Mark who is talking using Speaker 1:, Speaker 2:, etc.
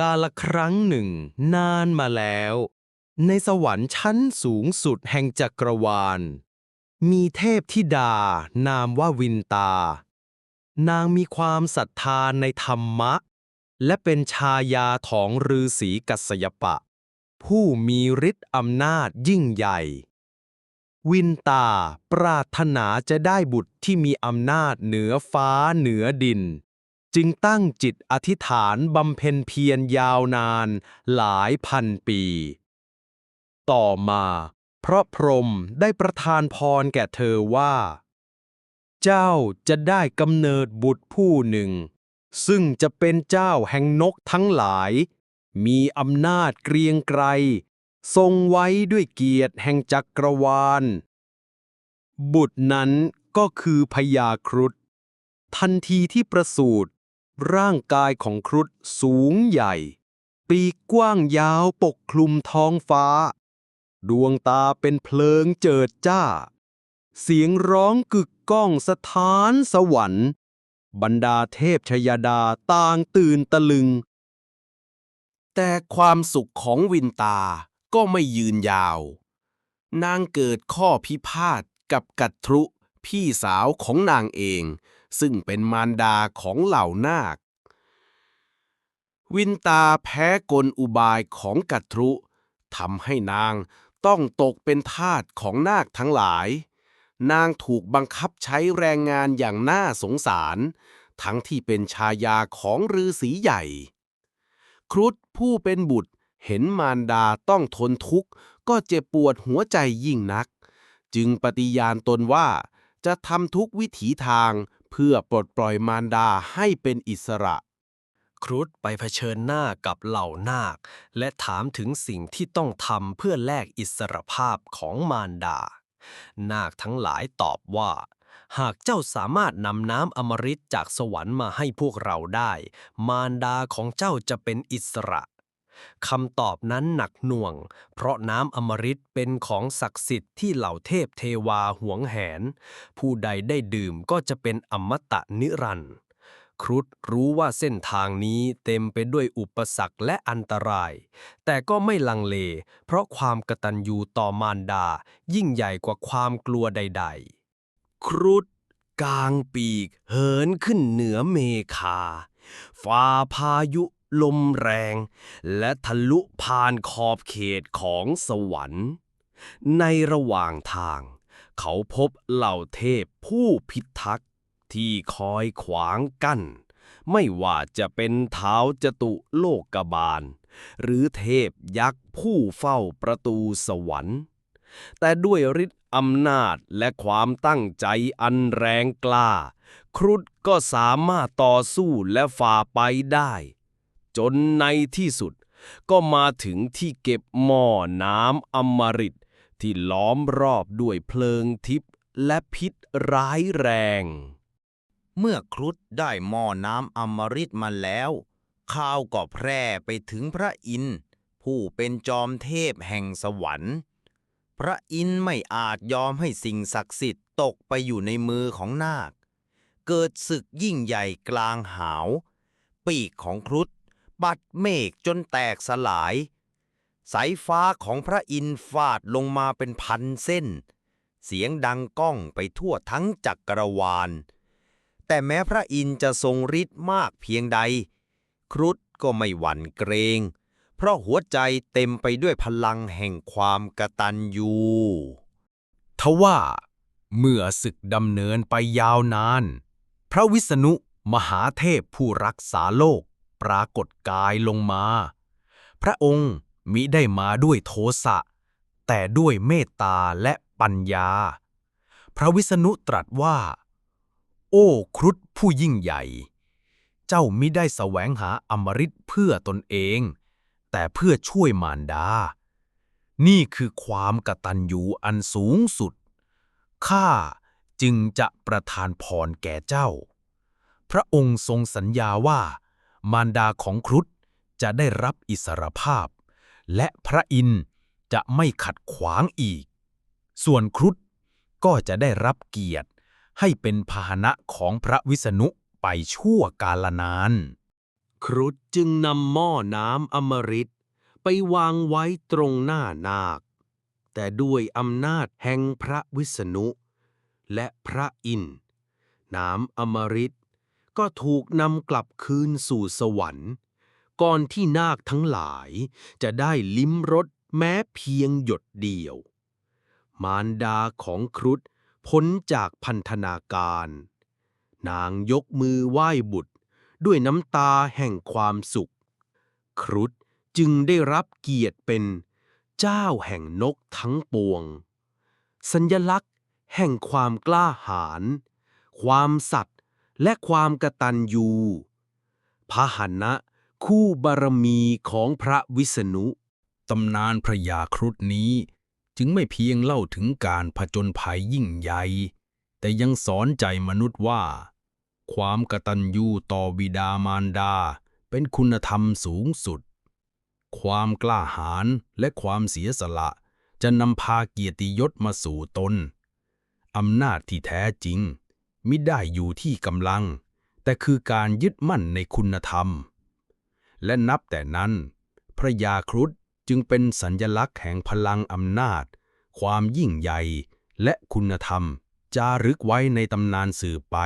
Speaker 1: กาละครั้งหนึ่ง นานมาแล้ว ในสวรรค์ชั้นสูงสุดแห่งจักรวาล มีเทพธิดา นามว่าวินตา นางมีความศรัทธาในธรรมะ และเป็นชายาของฤาษีกัสยปะ ผู้มีฤทธิ์อำนาจยิ่งใหญ่ วินตาปรารถนาจะได้บุตรที่มีอำนาจเหนือฟ้าเหนือดิน จึงตั้งจิตอธิษฐานบำเพ็ญเพียรยาวนานหลายพันปี ต่อมา พระพรหมได้ประทานพรแก่เธอว่า เจ้าจะได้กำเนิดบุตรผู้หนึ่ง ซึ่งจะเป็นเจ้าแห่งนกทั้งหลาย มีอำนาจเกรียงไกรทรงไว้ด้วยเกียรติแห่งจักรวาล บุตรนั้นก็คือพญาครุฑทันทีที่ประสูติ ร่างกายของครุฑสูงใหญ่ ปีกกว้างยาวปกคลุมท้องฟ้า ดวงตาเป็นเพลิงเจิดจ้า เสียงร้องกึกก้องสถานสวรรค์ บรรดาเทพชยดาต่างตื่นตะลึง
Speaker 2: แต่ความสุขของวินตาก็ไม่ยืนยาว นางเกิดข้อพิพาทกับกัตทรุพี่สาวของนางเอง ซึ่งเป็นมารดาของเหล่านาค วินตาแพ้กลอุบายของกัตรุทำให้นางต้องตกเป็นทาสของนาคทั้งหลาย นางถูกบังคับใช้แรงงานอย่างน่าสงสาร ทั้งที่เป็นชายาของฤาษีใหญ่ ครุฑผู้เป็นบุตรเห็นมารดาต้องทนทุกข์ ก็เจ็บปวดหัวใจยิ่งนัก จึงปฏิญาณตนว่าจะทำทุกวิถีทาง เพื่อปลดปล่อยมารดาให้เป็นอิสระ
Speaker 3: ครุฑไปเผชิญหน้ากับเหล่านาค และถามถึงสิ่งที่ต้องทำเพื่อแลกอิสรภาพของมารดา นาคทั้งหลายตอบว่า หากเจ้าสามารถนำน้ำอมฤตจากสวรรค์มาให้พวกเราได้ มารดาของเจ้าจะเป็นอิสระ คำตอบนั้นหนักหน่วง เพราะน้ำอมฤตเป็นของศักดิ์สิทธิ์ที่เหล่าเทพเทวาหวงแหน ผู้ใดได้ดื่มก็จะเป็นอมตะนิรันดร์ครุฑรู้ว่าเส้นทางนี้เต็มไปด้วยอุปสรรคและอันตราย แต่ก็ไม่ลังเล เพราะความกตัญญูต่อมารดา ยิ่งใหญ่กว่าความกลัวใด ๆ ครุฑกลางปีกเหินขึ้นเหนือเมฆาฝ่าพายุ ลมแรง และทะลุผ่านขอบเขตของสวรรค์ ในระหว่างทาง เขาพบเหล่าเทพผู้พิทักษ์ที่คอยขวางกั้น ไม่ว่าจะเป็นเท้าจตุโลกบาล หรือเทพยักษ์ผู้เฝ้าประตูสวรรค์ แต่ด้วยฤทธิ์อำนาจและความตั้งใจอันแรงกล้า ครุฑก็สามารถต่อสู้และฝ่าไปได้ จนในที่สุด ก็มาถึงที่เก็บหม้อน้ำอมฤตที่ล้อมรอบด้วยเพลิงทิพย์และพิษร้ายแรง
Speaker 4: เมื่อครุฑได้หม้อน้ำอมฤตมาแล้วข่าวก็แพร่ไปถึงพระอินทร์ผู้เป็นจอมเทพแห่งสวรรค์ พระอินทร์ไม่อาจยอมให้สิ่งศักดิ์สิทธิ์ตกไปอยู่ในมือของนาค เกิดศึกยิ่งใหญ่กลางหาว ปีกของครุฑ บัดเมฆจนแตกสลาย สายฟ้าของพระอินทร์ฟาดลงมาเป็นพันเส้น เสียงดังก้องไปทั่วทั้งจักรวาล แต่แม้พระอินทร์จะทรงฤทธิ์มากเพียงใด ครุฑก็ไม่หวั่นเกรง เพราะหัวใจเต็มไปด้วยพลังแห่งความกตัญญู
Speaker 1: ทว่า เมื่อศึกดำเนินไปยาวนาน พระวิษณุมหาเทพผู้รักษาโลก ปรากฏกายลงมา พระองค์มิได้มาด้วยโทสะ แต่ด้วยเมตตาและปัญญา พระวิษณุตรัสว่า โอ้ครุฑผู้ยิ่งใหญ่ เจ้ามิได้แสวงหาอมฤตเพื่อตนเอง แต่เพื่อช่วยมารดา นี่คือความกตัญญูอันสูงสุด ข้าจึงจะประทานพรแก่เจ้า พระองค์ทรงสัญญาว่า มารดาของครุฑจะได้รับอิสรภาพ และพระอินทร์จะไม่ขัดขวางอีก ส่วนครุฑก็จะได้รับเกียรติ ให้เป็นพาหนะของพระวิษณุไปชั่วกาลนาน ครุฑจึงนำหม้อน้ำอมฤตไปวางไว้ตรงหน้านาค แต่ด้วยอำนาจแห่งพระวิษณุ และพระอินทร์น้ำอมฤต ก็ถูกนำกลับคืนสู่สวรรค์ ก่อนที่นาคทั้งหลายจะได้ลิ้มรสแม้เพียงหยดเดียว มารดาของครุฑพ้นจากพันธนาการ นางยกมือไหว้บุตรด้วยน้ำตาแห่งความสุข ครุฑจึงได้รับเกียรติเป็นเจ้าแห่งนกทั้งปวง สัญลักษณ์แห่งความกล้าหาญความสัตย์ และความกตัญญูพาหนะ คู่บารมีของพระวิษณุ
Speaker 5: ตำนานพระยาครุฑนี้ จึงไม่เพียงเล่าถึงการผจญภัยยิ่งใหญ่ แต่ยังสอนใจมนุษย์ว่า ความกตัญญูต่อบิดามารดา เป็นคุณธรรมสูงสุด ความกล้าหาญและความเสียสละจะนำพาเกียรติยศมาสู่ตน อำนาจที่แท้จริง มิได้อยู่ที่กำลัง แต่คือการยึดมั่นในคุณธรรม และนับแต่นั้น พระยาครุฑจึงเป็นสัญญลักษณ์แห่งพลังอำนาจ ความยิ่งใหญ่ และคุณธรรม จารึกไว้ในตำนานสืบไป